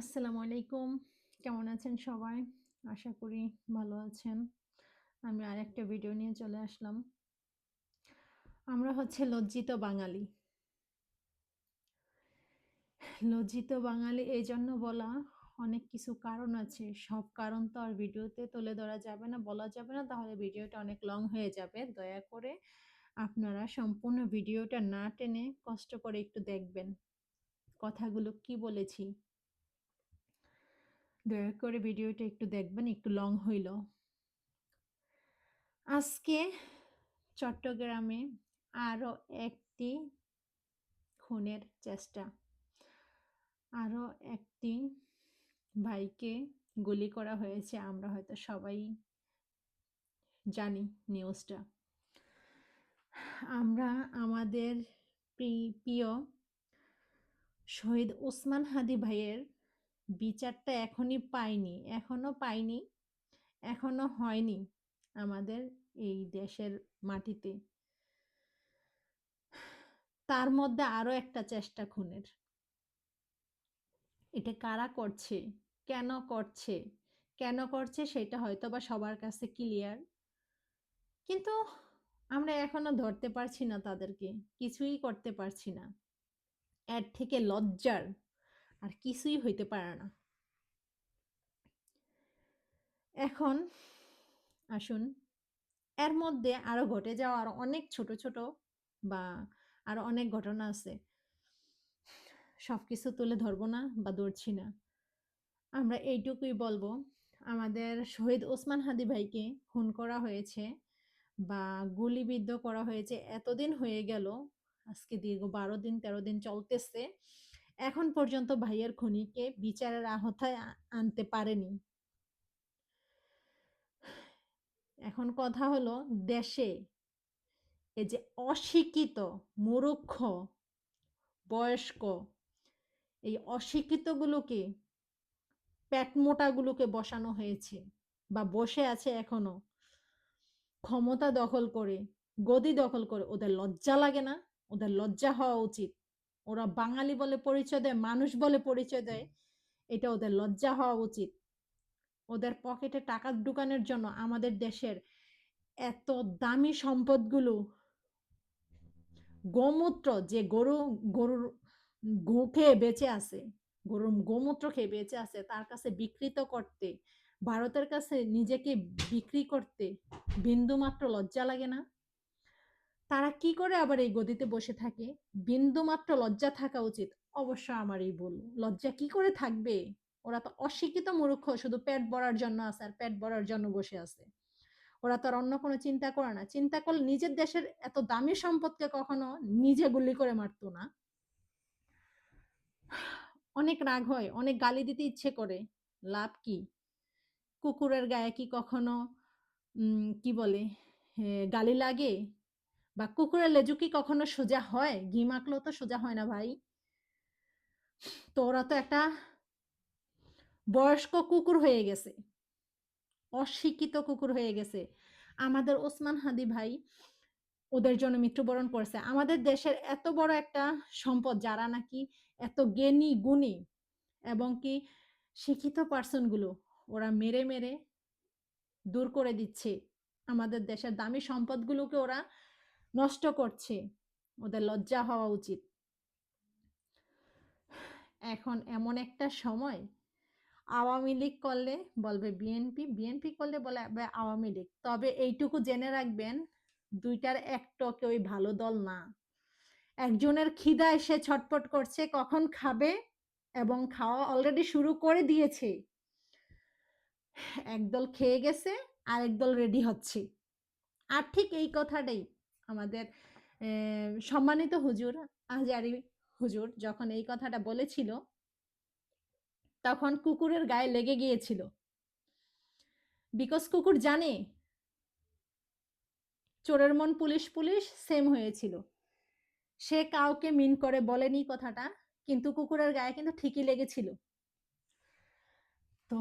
আসসালামু আলাইকুম। কেমন আছেন সবাই? আশা করি ভালো আছেন। আমি আরেকটা ভিডিও নিয়ে চলে আসলাম। আমরা হচ্ছে লজ্জিত বাঙালি। লজ্জিত বাঙালি এই জন্য বলা অনেক কিছু কারণ আছে। সব কারণ তো আর ভিডিওতে তুলে ধরা যাবে না, বলা যাবে না। তাহলে ভিডিওটা অনেক লং হয়ে যাবে। দয়া করে আপনারা সম্পূর্ণ ভিডিওটা না টেনে কষ্ট করে একটু দেখবেন। কথাগুলো কি বলেছি? দয়া করে ভিডিওটা একটু দেখবেন, একটু লং হইল। আজকে চট্টগ্রামে আরও একটি খুনের চেষ্টা। আরও একটি ভাইকে গুলি করা হয়েছে, আমরা হয়তো সবাই জানি নিউজটা আমরা আমাদের প্রি- প্রিয় শহীদ ওসমান হাদি ভাইয়ের বিচারটা এখনই পাইনি এখনও পাইনি এখনও হয়নি আমাদের এই দেশের মাটিতে। তার মধ্যে আরও একটা চেষ্টা খুনের। এটা কারা করছে? কেন করছে? কেন করছে সেটা হয়তো বা সবার কাছে ক্লিয়ার। কিন্তু আমরা এখনও ধরতে পারছি না তাদেরকে, কিছুই করতে পারছি না। এর থেকে লজ্জার আর কিছুই হইতে পারে না। এখন আসুন, এর মধ্যে আরও ঘটে যাওয়া আরও অনেক ছোট ছোট বা আরও অনেক ঘটনা আছে। সবকিছু তুলে ধরবো না বা ধরছি না। আমরা এইটুকুই বলব, আমাদের শহীদ ওসমান হাদি ভাইকে খুন করা হয়েছে বা গুলিবিদ্ধ করা হয়েছে, এতদিন হয়ে গেল, আজকে দীর্ঘ বারো দিন, তেরো দিন চলতেছে। এখন পর্যন্ত ভাইয়ের খুনিকে বিচারের আহতায় আনতে পারেনি। এখন কথা হলো দেশে এই যে অশিক্ষিত, মূর্খ, বয়স্ক, এই অশিক্ষিতগুলোকে পেটমোটাগুলোকে বসানো হয়েছে বা বসে আছে এখনও। ক্ষমতা দখল করে, গদি দখল করে, ওদের লজ্জা লাগে না, ওদের লজ্জা হওয়া উচিত। ওরা বাঙালি বলে পরিচয় দেয়, মানুষ বলে পরিচয় দেয়, এটা ওদের লজ্জা হওয়া উচিত। ওদের পকেটে টাকা ঢুকানোর জন্য আমাদের দেশের এত দামি সম্পদগুলো, গোমূত্র যে গরু, গরুর গো খেয়ে বেঁচে আছে, গরুর গোমূত্র খেয়ে বেঁচে আছে, তার কাছে বিকৃত করতে, ভারতের কাছে নিজেকে বিক্রি করতে বিন্দুমাত্র লজ্জা লাগে না। তারা কি করে আবার এই গদিতে বসে থাকে? বিন্দুমাত্র লজ্জা থাকা উচিত। অবশ্য আমার এই বল লজ্জা কি করে থাকবে? ওরা তো অশিক্ষিত মূর্খ, শুধু পেট ভরার জন্য আছে আর পেট ভরার জন্য বসে আছে। ওরা তো আর অন্য কোনো চিন্তা করে না। চিন্তা করলে নিজের দেশের এত দামি সম্পদকে কখনো নিজে গুলি করে মারতো না। অনেক রাগ হয়, অনেক গালি দিতে ইচ্ছে করে। লাভ কি? কুকুরের গায়ে কি কখনো কি বলে গালি লাগে? বা কুকুরের লেজু কি কখনো সোজা হয়? ঘি মাখলেও তো সোজা হয় না ভাই। তো ওরা তো একটা বয়স্ক কুকুর হয়ে গেছে। অশিক্ষিত কুকুর হয়ে গেছে। আমাদের ওসমান হাদি ভাই ওদের জন্য মৃত্যুবরণ করছে। আমাদের দেশের এত বড় একটা সম্পদ যারা নাকি এত জ্ঞানী, গুণী এবং কি শিক্ষিত পার্সনগুলো ওরা মেরে মেরে দূর করে দিচ্ছে। আমাদের দেশের দামি সম্পদগুলোকে ওরা নষ্ট করছে। ওদের লজ্জা হওয়া উচিত। এখন এমন একটা সময়, আওয়ামী লীগ করলে বলবে বিএনপি বিএনপি করলে বলে আওয়ামী লীগ। তবে এইটুকু জেনে রাখবেন, দুইটার একটা কেউই ভালো দল না। একজনের খিদা এসে ছটপট করছে, কখন খাবে এবং খাওয়া অলরেডি শুরু করে দিয়েছে। একদল খেয়ে গেছে আর একদল রেডি হচ্ছে। আর ঠিক এই কথাটাই আমাদের সম্মানিত হুজুর আজারি হুজুর যখন এই কথাটা বলেছিল, তখন কুকুরের গায়ে লেগে গিয়েছিল। বিকজ কুকুর জানে, চোরের মন পুলিশ পুলিশ সেম হয়েছিল। সে কাউকে মিন করে বলেনি কথাটা, কিন্তু কুকুরের গায়ে কিন্তু ঠিকই লেগেছিল। তো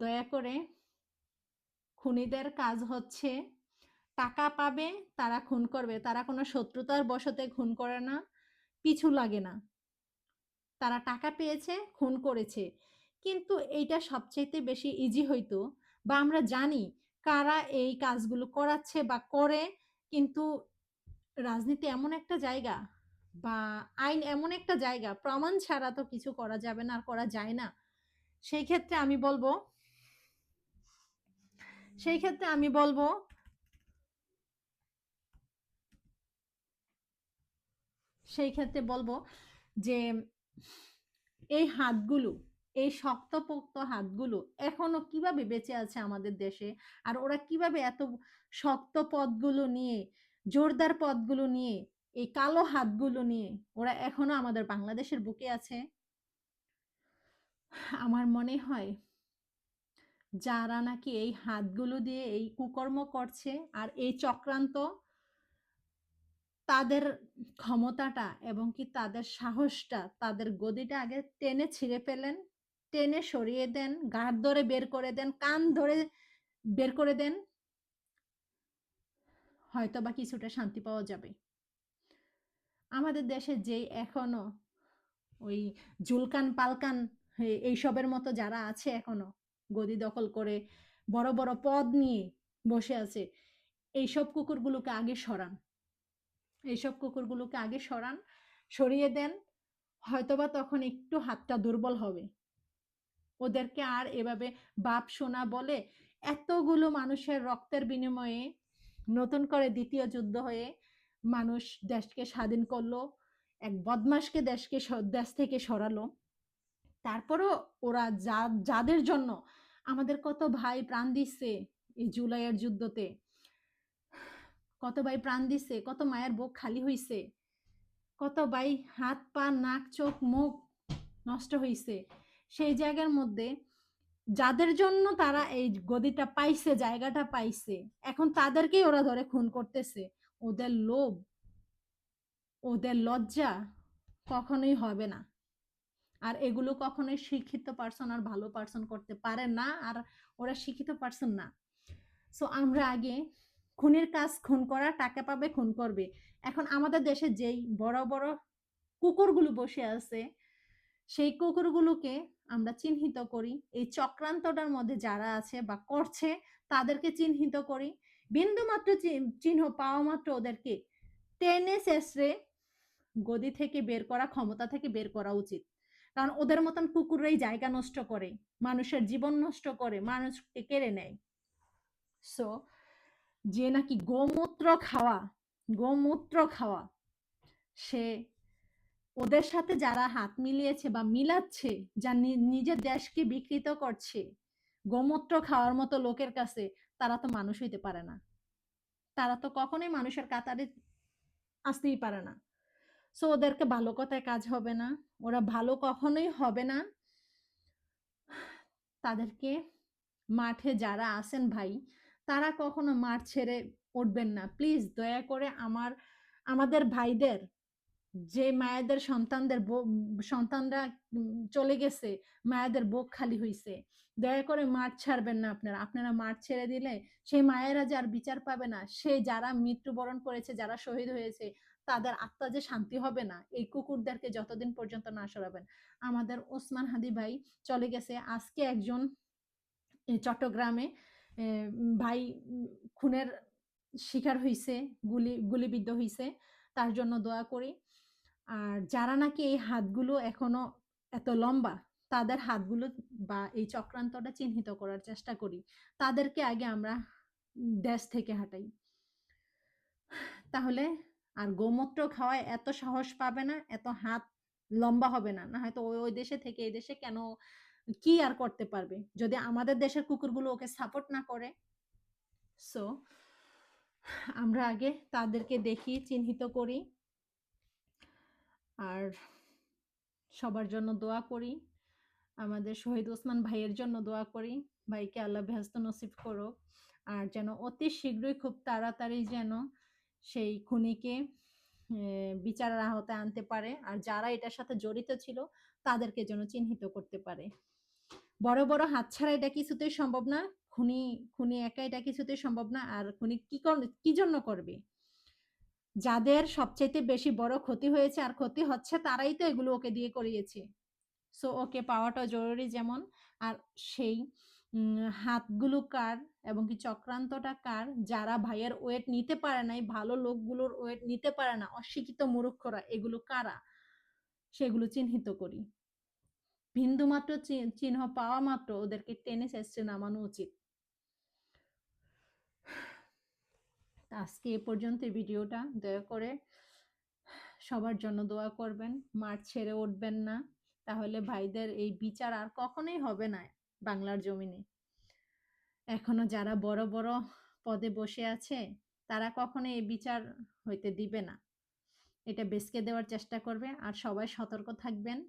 দয়া করে, খুনিদের কাজ হচ্ছে টাকা পাবে, তারা খুন করবে। তারা কোনো শত্রুতার বশতে খুন করে না, পিছু লাগে না। তারা টাকা পেয়েছে, খুন করেছে। কিন্তু এইটা সবচাইতে বেশি ইজি হইতো বা আমরা জানি কারা এই কাজগুলো করাচ্ছে বা করে, কিন্তু রাজনীতি এমন একটা জায়গা বা আইন এমন একটা জায়গা, প্রমাণ ছাড়া তো কিছু করা যাবে না আর করা যায় না। সেই ক্ষেত্রে আমি বলব, সেই ক্ষেত্রে আমি বলব সেই ক্ষেত্রে বলব যে এই হাতগুলো, এই শক্তপোক্ত হাতগুলো এখনও কীভাবে বেঁচে আছে আমাদের দেশে? আর ওরা কীভাবে এত শক্ত পদগুলো নিয়ে, জোরদার পদগুলো নিয়ে, এই কালো হাতগুলো নিয়ে ওরা এখনও আমাদের বাংলাদেশের বুকে আছে? আমার মনে হয় যারা নাকি এই হাতগুলো দিয়ে এই কুকর্ম করছে আর এই চক্রান্ত তাদের ক্ষমতাটা এবং কি তাদের সাহসটা, তাদের গদিটা আগে টেনে ছিঁড়ে ফেলেন, টেনে সরিয়ে দেন গাঢ় ধরে বের করে দেন, কান ধরে বের করে দেন হয়তো বা কিছুটা শান্তি পাওয়া যাবে। আমাদের দেশে যেই এখনও ওই জুলকান পালকান এইসবের মতো যারা আছে এখনও, গদি দখল করে বড় বড় পদ নিয়ে বসে আছে, এইসব কুকুরগুলোকে আগে সরান। এইসব কুকুরগুলোকে আগে সরান, সরিয়ে দেন, হয়তোবা তখন একটু হাতটা দুর্বল হবে। ওদেরকে আর এভাবে বাপ সোনা বলে এতগুলো মানুষের রক্তের বিনিময়ে নতুন করে দ্বিতীয় যুদ্ধ হয়ে মানুষ দেশকে স্বাধীন করল, এক বদমাসকে দেশকে দেশ থেকে সরালো। তারপরও ওরা যা, যাদের জন্য আমাদের কত ভাই প্রাণ দিচ্ছে এই জুলাইয়ের যুদ্ধতে। কত ভাই প্রাণ দিছে, কত মায়ের বুক খালি হইছে, কত ভাই হাত, পা, নাক, চোখ, মুখ নষ্ট হইছে। সেই জায়গার মধ্যে যাদের জন্য তারা এই গদিটা পাইছে, জায়গাটা পাইছে, এখন তাদেরকেই ওরা ধরে খুন করতেছে। ওদের লোভ, ওদের লজ্জা কখনোই হবে না। আর এগুলো কখনোই শিক্ষিত পার্সন আর ভালো পার্সন করতে পারে না, আর ওরা শিক্ষিত পার্সন না। সো আমরা আগে খুনের কাজ খুন করা, টাকা পাবে, খুন করবে। এখন আমাদের দেশে যেই বড় বড় কুকুরগুলো বসে আছে, সেই কুকুরগুলোকে আমরা চিহ্নিত করি। এই চক্রান্তটার মধ্যে যারা আছে বা করছে, তাদেরকে চিহ্নিত করি। বিন্দু মাত্র চিহ্ন পাওয়া মাত্র ওদেরকে টেনে শেষরে গদি থেকে বের করা, ক্ষমতা থেকে বের করা উচিত। কারণ ওদের মতন কুকুররাই জায়গা নষ্ট করে, মানুষের জীবন নষ্ট করে মানুষকে কেড়ে নেয়। সো যে নাকি গোমূত্র খাওয়া গোমূত্র খাওয়া, সে ওদের সাথে যারা হাত মিলিয়েছে বা মিলাচ্ছে, যা নিজের দেশকে বিকৃত করছে, গোমূত্র খাওয়ার মতো লোকের কাছে তারা তো মানুষ হইতে পারে না। তারা তো কখনোই মানুষের কাতারে আসতেই পারে না। সো ওদেরকে ভালো কথায় কাজ হবে না। ওরা ভালো কখনোই হবে না। তাদেরকে মাঠে যারা আসেন ভাই তারা কখনো মাঠ ছেড়ে উঠবেন না। প্লিজ দয়া করে আমার, আমাদের ভাইদের, যে মায়েদের সন্তানদের সন্তানরা চলে গেছে, মায়েদের বুক খালি হইছে, দয়া করে মাঠ ছাড়বেন না আপনারা। আপনারা মাঠ ছেড়ে দিলে সেই মায়েরা যে আর বিচার পাবে না, সে যারা মৃত্যুবরণ করেছে, যারা শহীদ হয়েছে, তাদের আত্মা যে শান্তি হবে না, এই কুকুরদেরকে যতদিন পর্যন্ত না সরাবেন। আমাদের ওসমান হাদি ভাই চলে গেছে। আজকে একজন চট্টগ্রামে ভাই খুনের শিকার হইছে, গুলি, গুলিবিদ্ধ হইছে, তার জন্য দোয়া করি। আর যারা নাকি এই হাতগুলো এখনও এত লম্বা, তাদের হাতগুলো বা এই চক্রান্তটা চিহ্নিত করার চেষ্টা করি। তাদেরকে আগে আমরা দেশ থেকে হাঁটাই। তাহলে আর গোমূত্র খাওয়ায় এত সাহস পাবে না, এত হাত লম্বা হবে না। না হয়তো ওই ওই দেশে থেকে এই দেশে কেন কি আর করতে পারবে? যদি আমাদের দেশের কুকুরগুলো ওকে সাপোর্ট না করে? সো আমরা আগে তাদেরকে দেখি, চিহ্নিত করি। আর সবার জন্য দোয়া করি। আমাদের শহীদ ওসমান ভাইয়ের জন্য দোয়া করি। ভাইকে আল্লাহ বেহস্ত নসিব করো আর যেন অতি শীঘ্রই খুব তাড়াতাড়ি যেন সেই খুনিকে বিচারের আহতে আনতে পারে। আর যারা এটার সাথে জড়িত ছিল, তাদেরকে যেন চিহ্নিত করতে পারে। বড় বড় হাত ছাড়া এটা কিছুতেই সম্ভব না। খুনি খুনি একা এটা কিছুতেই সম্ভব না। আর খুনি কি কি জন্য করবে? যাদের সবচাইতে বেশি বড় ক্ষতি হয়েছে আর ক্ষতি হচ্ছে, তারাই তো এগুলো ওকে দিয়ে করিয়েছে। সো, ওকে পাওয়াটা জরুরি যেমন। আর সেই হাতগুলো কার এবং কি চক্রান্তটা কার, যারা ভাইয়ের ওয়েট নিতে পারে নাই, ভালো লোকগুলোর ওয়েট নিতে পারে না, অশিক্ষিত মূর্খরা, এগুলো কারা? সেগুলো চিহ্নিত করি। বিন্দু মাত্র চি- চিহ্ন পাওয়া মাত্র ওদেরকে টেনে চেষ্টা নামানো উচিত। আজকে এ পর্যন্ত ভিডিওটা। দয়া করে সবার জন্য দোয়া করবেন। মাঠ ছেড়ে উঠবেন না। তাহলে ভাইদের এই বিচার আর কখনোই হবে না বাংলার জমিনে। এখনও যারা বড় বড় পদে বসে আছে, তারা কখনো এই বিচার হইতে দিবে না। এটা বেসকে দেওয়ার চেষ্টা করবে। আর সবাই সতর্ক থাকবেন।